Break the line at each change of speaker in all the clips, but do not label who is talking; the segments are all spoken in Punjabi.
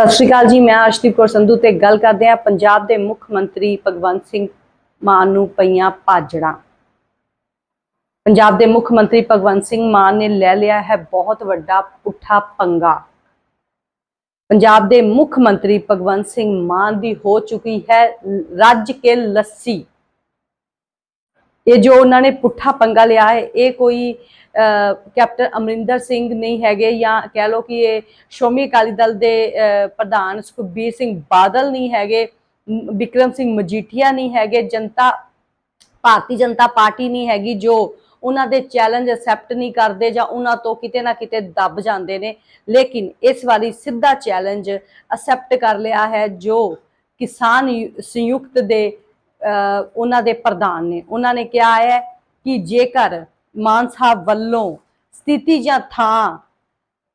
ਸਤਿ ਸ਼੍ਰੀ ਅਕਾਲ ਜੀ, ਮੈਂ ਅਰਸ਼ਦੀਪ ਕੌਰ ਸੰਧੂ ਤੇ ਗੱਲ ਕਰਦੇ ਹਾਂ ਪੰਜਾਬ ਦੇ ਮੁੱਖ ਮੰਤਰੀ ਭਗਵੰਤ ਸਿੰਘ ਮਾਨ ਨੂੰ ਪਈਆਂ ਭਾਜੜਾਂ। ਪੰਜਾਬ ਦੇ ਮੁੱਖ ਮੰਤਰੀ ਭਗਵੰਤ ਸਿੰਘ ਮਾਨ ਨੇ ਲੈ ਲਿਆ ਹੈ ਬਹੁਤ ਵੱਡਾ ਪੁੱਠਾ ਪੰਗਾ। ਪੰਜਾਬ ਦੇ ਮੁੱਖ ਮੰਤਰੀ ਭਗਵੰਤ ਸਿੰਘ ਮਾਨ ਦੀ ਹੋ ਚੁੱਕੀ ਹੈ ਰੱਜ ਕੇ ਲੱਸੀ। ਇਹ ਜੋ ਉਹਨਾਂ ਨੇ ਪੁੱਠਾ ਪੰਗਾ ਲਿਆ ਹੈ, ਇਹ ਕੋਈ ਕੈਪਟਨ ਅਮਰਿੰਦਰ ਸਿੰਘ ਨਹੀਂ ਹੈਗੇ ਜਾਂ ਕਹਿ ਲਓ ਕਿ ਇਹ ਸ਼੍ਰੋਮਣੀ ਅਕਾਲੀ ਦਲ ਦੇ ਪ੍ਰਧਾਨ ਸੁਖਬੀਰ ਸਿੰਘ ਬਾਦਲ ਨਹੀਂ ਹੈਗੇ, ਮ- ਵਿਕਰਮ ਸਿੰਘ ਮਜੀਠੀਆ ਨਹੀਂ ਹੈਗੇ, ਜਨਤਾ, ਭਾਰਤੀ ਜਨਤਾ ਪਾਰਟੀ ਨਹੀਂ ਹੈਗੀ ਜੋ ਉਹਨਾਂ ਦੇ ਚੈਲੰਜ ਅਸੈਪਟ ਨਹੀਂ ਕਰਦੇ ਜਾਂ ਉਹਨਾਂ ਤੋਂ ਕਿਤੇ ਨਾ ਕਿਤੇ ਦੱਬ ਜਾਂਦੇ ਨੇ। ਲੇਕਿਨ ਇਸ ਵਾਰੀ ਸਿੱਧਾ ਚੈਲੰਜ ਅਸੈਪਟ ਕਰ ਲਿਆ ਹੈ ਜੋ ਕਿਸਾਨ ਯੂ- ਸੰਯੁਕਤ ਦੇ ਉਹਨਾਂ ਦੇ ਪ੍ਰਧਾਨ ਨੇ। ਉਹਨਾਂ ਨੇ ਕਿਹਾ ਹੈ ਕਿ ਜੇਕਰ ਮਾਨ ਸਾਹਿਬ ਵੱਲੋਂ ਸਥਿਤੀ ਜਾਂ ਥਾਂ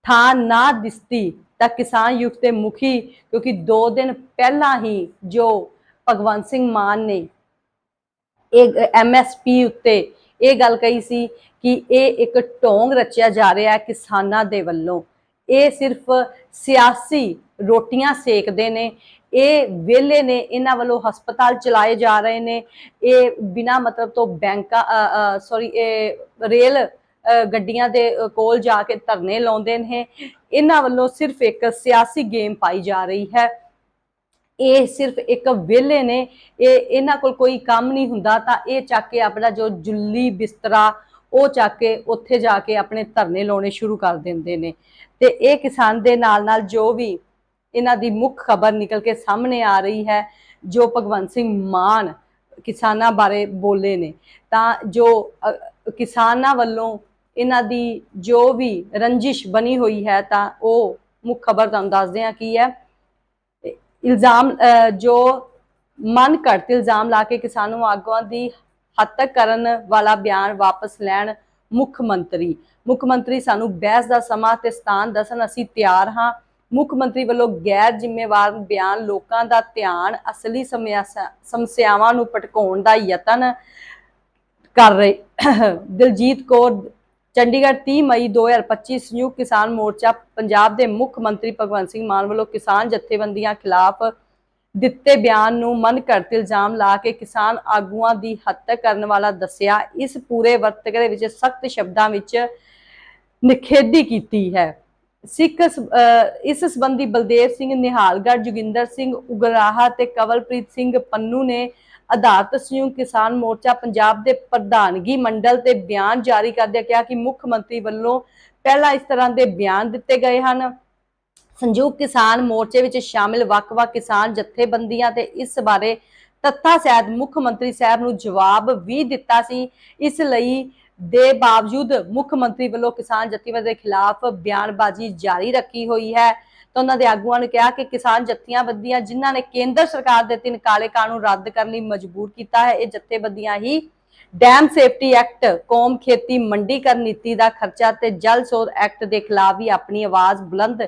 ਥਾਂ ਨਾ ਦਿਸਤੀ ਤਾਂ ਕਿਸਾਨ ਯੁੱਗ ਦੇ ਮੁਖੀ, ਕਿਉਂਕਿ 2 ਦਿਨ ਪਹਿਲਾਂ ਹੀ ਜੋ ਭਗਵੰਤ ਸਿੰਘ ਮਾਨ ਨੇ ਇਹ ਐਮਐਸਪੀ ਉੱਤੇ ਇਹ ਗੱਲ ਕਹੀ ਸੀ ਕਿ ਇਹ ਇੱਕ ਢੋਂਗ ਰਚਿਆ ਜਾ ਰਿਹਾ ਹੈ ਕਿਸਾਨਾਂ ਦੇ ਵੱਲੋਂ। ਇਹ ਸਿਰਫ ਸਿਆਸੀ ਰੋਟੀਆਂ ਸੇਕਦੇ ਨੇ ਇਹ ਵਿਹਲੇ ਨੇ, ਇਹਨਾਂ ਵੱਲੋਂ ਹਸਪਤਾਲ ਚਲਾਏ ਜਾ ਰਹੇ ਨੇ। ਇਹ ਬਿਨਾ ਮਤਲਬ ਤੋਂ ਬੈਂਕਾਂ ਸੌਰੀ ਇਹ ਰੇਲ ਗੱਡੀਆਂ ਦੇ ਕੋਲ ਜਾ ਕੇ ਧਰਨੇ ਲਾਉਂਦੇ ਨੇ। ਇਹਨਾਂ ਵੱਲੋਂ ਸਿਰਫ ਇੱਕ ਸਿਆਸੀ ਗੇਮ ਪਾਈ ਜਾ ਰਹੀ ਹੈ। ਇਹ ਸਿਰਫ ਇੱਕ ਵਿਹਲੇ ਨੇ। ਇਹ, ਇਹਨਾਂ ਕੋਲ ਕੋਈ ਕੰਮ ਨਹੀਂ ਹੁੰਦਾ ਤਾਂ ਇਹ ਚੱਕ ਕੇ ਆਪਣਾ ਜੋ ਜੁੱਲੀ ਬਿਸਤਰਾ, ਉਹ ਚੱਕ ਕੇ ਉੱਥੇ ਜਾ ਕੇ ਆਪਣੇ ਧਰਨੇ ਲਾਉਣੇ ਸ਼ੁਰੂ ਕਰ ਦਿੰਦੇ ਨੇ। ਤੇ ਇਹ ਕਿਸਾਨ ਦੇ ਨਾਲ ਨਾਲ ਜੋ ਵੀ ਇਹਨਾਂ ਦੀ ਮੁੱਖ ਖਬਰ ਨਿਕਲ ਕੇ ਸਾਹਮਣੇ ਆ ਰਹੀ ਹੈ, ਜੋ ਭਗਵੰਤ ਸਿੰਘ ਮਾਨ ਕਿਸਾਨਾਂ ਬਾਰੇ ਬੋਲੇ ਨੇ। ਤਾਂ ਜੋ ਕਿਸਾਨਾਂ ਵੱਲੋਂ ਇਹਨਾਂ ਦੀ ਜੋ ਵੀ ਰੰਜਿਸ਼ ਬਣੀ ਹੋਈ ਹੈ, ਤਾਂ ਉਹ ਮੁੱਖ ਖਬਰ ਤੁਹਾਨੂੰ ਦੱਸਦੇ ਹਾਂ ਕੀ ਹੈ। ਇਲਜ਼ਾਮ ਜੋ ਮਨ ਘੜਤ ਇਲਜ਼ਾਮ ਲਾ ਕੇ ਕਿਸਾਨਾਂ ਆਗੂਆਂ ਦੀ ਹੱਦ ਕਰਨ ਵਾਲਾ ਬਿਆਨ ਵਾਪਸ ਲੈਣ ਮੁੱਖ ਮੰਤਰੀ। ਮੁੱਖ ਮੰਤਰੀ ਸਾਨੂੰ ਬਹਿਸ ਦਾ ਸਮਾਂ ਤੇ ਸਥਾਨ ਦੱਸਣ ਅਸੀਂ ਤਿਆਰ ਹਾਂ। ਮੁੱਖ ਮੰਤਰੀ ਵੱਲੋਂ ਗੈਰ ਜ਼ਿੰਮੇਵਾਰ ਬਿਆਨ ਲੋਕਾਂ ਦਾ ਧਿਆਨ, ਅਸਲੀ ਸਮੱਸਿਆਵਾਂ ਨੂੰ ਭਟਕਾਉਣ ਦਾ ਯਤਨ ਕਰ ਰਹੇ ਦਿਲਜੀਤ ਕੌਰ, ਚੰਡੀਗੜ੍ਹ 30 ਮਈ 2025 ਸੰਯੁਕਤ ਕਿਸਾਨ ਮੋਰਚਾ, ਪੰਜਾਬ ਦੇ ਮੁੱਖ ਮੰਤਰੀ ਭਗਵੰਤ ਸਿੰਘ ਮਾਨ ਵੱਲੋਂ ਕਿਸਾਨ ਜਥੇਬੰਦੀਆਂ ਖਿਲਾਫ ਦਿੱਤੇ ਬਿਆਨ ਨੂੰ ਮਨ ਘੜਤ ਇਲਜ਼ਾਮ ਲਾ ਕੇ ਕਿਸਾਨ ਆਗੂਆਂ ਦੀ ਹੱਤਿਆ ਕਰਨ ਵਾਲਾ ਦੱਸਿਆ, ਇਸ ਪੂਰੇ ਵਰਤਕਰੇ ਵਿੱਚ ਸਖਤ ਸ਼ਬਦਾਂ ਵਿੱਚ ਨਿਖੇਧੀ ਕੀਤੀ ਹੈ। ਸਿੱਖ ਇਸ ਸੰਬੰਧੀ ਬਲਦੇਵ ਸਿੰਘ, ਨਿਹਾਲਗੜ੍ਹ, ਜੋਗਿੰਦਰ ਸਿੰਘ, ਉਗਰਾਹਾ ਤੇ ਕਵਲਪ੍ਰੀਤ ਸਿੰਘ ਪੰਨੂ ਨੇ ਆਧਾਰਤ ਸੰਯੁਕਤ ਕਿਸਾਨ ਮੋਰਚਾ ਪੰਜਾਬ ਦੇ ਪ੍ਰਧਾਨਗੀ ਮੰਡਲ ਤੇ ਬਿਆਨ ਜਾਰੀ ਕਰਦਿਆਂ ਕਿਹਾ ਕਿ ਮੁੱਖ ਮੰਤਰੀ ਵੱਲੋਂ ਪਹਿਲਾਂ ਇਸ ਤਰ੍ਹਾਂ ਦੇ ਬਿਆਨ ਦਿੱਤੇ ਗਏ ਹਨ। ਸੰਯੁਕਤ ਕਿਸਾਨ ਮੋਰਚੇ ਵਿੱਚ ਸ਼ਾਮਿਲ ਵੱਖ-ਵੱਖ ਕਿਸਾਨ ਜਥੇਬੰਦੀਆਂ ਤੇ ਇਸ ਬਾਰੇ ਤੱਥਾ ਸਹਿਤ ਮੁੱਖ ਮੰਤਰੀ ਸਾਹਿਬ ਨੂੰ ਜਵਾਬ ਵੀ ਦਿੱਤਾ ਸੀ। ਇਸ ਲਈ ਦੇ ਬਾਵਜੂਦ ਮੁੱਖ ਮੰਤਰੀ ਵੱਲੋਂ ਕਿਸਾਨ ਜਥੇਬੰਦੀਆਂ ਦੇ ਖਿਲਾਫ ਬਿਆਨਬਾਜ਼ੀ ਜਾਰੀ ਰੱਖੀ ਹੋਈ ਹੈ। ਤਾਂ ਉਹਨਾਂ ਦੇ ਆਗੂਆਂ ਨੇ ਕਿਹਾ ਕਿ ਕਿਸਾਨ ਜਥੇਬੰਦੀਆਂ ਜਿਨ੍ਹਾਂ ਨੇ ਕੇਂਦਰ ਸਰਕਾਰ ਦੇ ਤਿੰਨ ਕਾਲੇ ਕਾਨੂੰਨ ਰੱਦ ਕਰਨ ਲਈ ਮਜਬੂਰ ਕੀਤਾ ਹੈ, ਇਹ ਜਥੇਬੰਦੀਆਂ ਹੀ ਡੈਮ ਸੇਫਟੀ ਐਕਟ ਕੌਮ ਖੇਤੀ ਮੰਡੀਕਰਨ ਨੀਤੀ ਦਾ ਖਰਚਾ ਤੇ ਜਲ ਸੋਧ ਐਕਟ ਦੇ ਖਿਲਾਫ ਵੀ ਆਪਣੀ ਆਵਾਜ਼ ਬੁਲੰਦ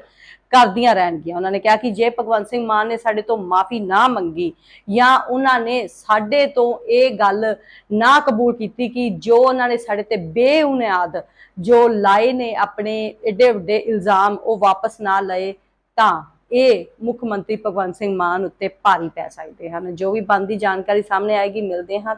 ਕਰਦੀਆਂ ਰਹਿਣਗੀਆਂ। ਉਹਨਾਂ ਨੇ ਕਿਹਾ ਕਿ ਜੇ ਭਗਵੰਤ ਸਿੰਘ ਮਾਨ ਨੇ ਸਾਡੇ ਤੋਂ ਮਾਫੀ ਨਾ ਮੰਗੀ ਜਾਂ ਉਹਨਾਂ ਨੇ ਸਾਡੇ ਤੋਂ ਇਹ ਗੱਲ ਨਾ ਕਬੂਲ ਕੀਤੀ ਕਿ ਜੋ ਉਹਨਾਂ ਨੇ ਸਾਡੇ ਤੇ ਬੇਬੁਨਿਆਦ ਜੋ ਲਾਏ ਨੇ ਆਪਣੇ ਏਡੇ ਵੱਡੇ ਇਲਜ਼ਾਮ ਉਹ ਵਾਪਸ ਨਾ ਲਏ, ਤਾਂ ਇਹ ਮੁੱਖ ਮੰਤਰੀ ਭਗਵੰਤ ਸਿੰਘ ਮਾਨ ਉੱਤੇ ਭਾਰੀ ਪੈ ਸਕਦੇ ਹਨ। ਜੋ ਵੀ ਬੰਦੀ ਜਾਣਕਾਰੀ ਸਾਹਮਣੇ ਆਏਗੀ, ਮਿਲਦੇ ਹਾਂ।